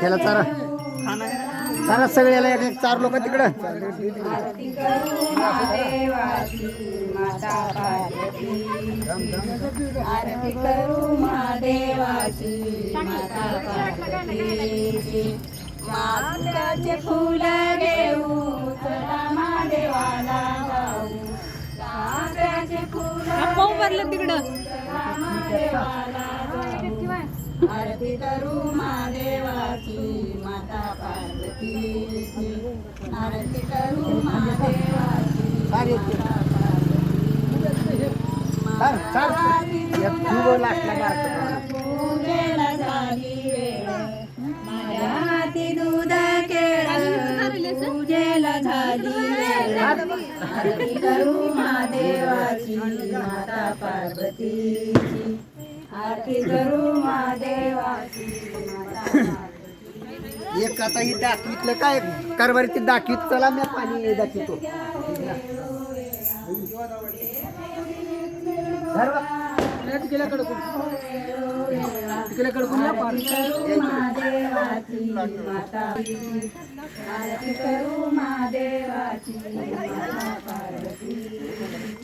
त्याला चारा. चारा सगळ्याला एक एक चार लोक तिकडं. आरती करू महादेवाची माता पार्वतीची माताचे फुल देऊ चला महादेवाला जाऊ माताचे फुल भरलं तिकडं आरती करू महादेवाची माता पार्वतीची आरती करू महादेवाची माता पूजेला झाली वेळ. आरती करू महादेवाची माता पार्वतीची. आरती करू महादेवाची माता पार्वतीची. एक आता ही दाखवितलं काय? कारभारी ते दाखवित. चला मी पाणी दाखवितो. माता आरती करू महादेवाची माता पार्वती